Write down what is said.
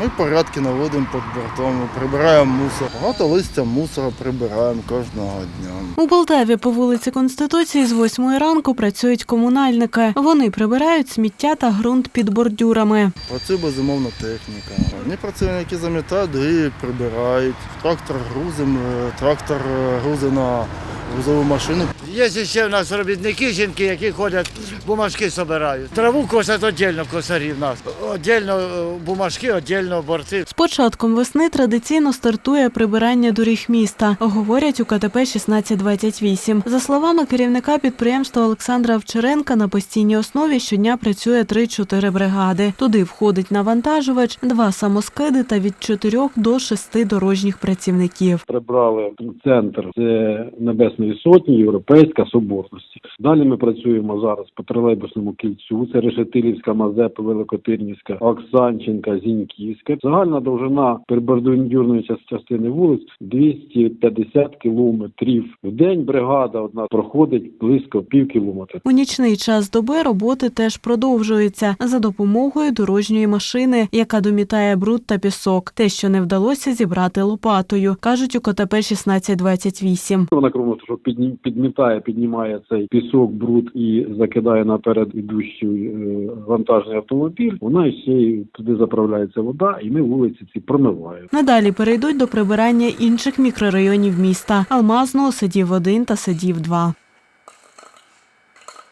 Ми порядки наводимо під бортом, прибираємо мусор. Багато листя мусора прибираємо кожного дня. У Полтаві по вулиці Конституції з 8 ранку працюють комунальники. Вони прибирають сміття та ґрунт під бордюрами. Працює безумовно техніка. Одні працівники замітають, другі прибирають. Трактор грузимо, е, трактор е, на грузову машину. Є ще в нас робітники, жінки, які ходять, бумажки збирають. Траву косять віддільно косарі в нас. Віддільно е, бумажки, віддільно борти. З початком весни традиційно стартує прибирання доріг міста, говорять у КТП 1628. За словами керівника підприємства Олександра Овчаренка, на постійній основі щодня працює 3-4 бригади. Туди входить навантажувач, два самоскиди та від 4 до 6 дорожніх працівників. прибрали центр це Небесної Сотні, Європейська Соборності. Далі ми працюємо зараз по тролейбусному кільцю. Це Решетилівська, Мазепа, Великотирнівська, Оксанченка, Зіньківська. Загальна довжина пербордюрної част- частини вулиць 250 кілометрів. В день бригада одна проходить близько пів кілометра. У нічний час доби роботи теж продовжуються за допомогою дорожньої машини, яка домітає бруд та пісок. Те, що не вдалося зібрати лопатою, кажуть у КТП 1628. Вона того, що підмітає, піднімає цей пісок, бруд і закидає наперед ідущий е, вантажний автомобіль. Вона ще й туди заправляється вода, і ми вулиці ці промиваємо. Надалі перейдуть до прибирання інших мікрорайонів міста Алмазного, Садів 1 та Садів 2.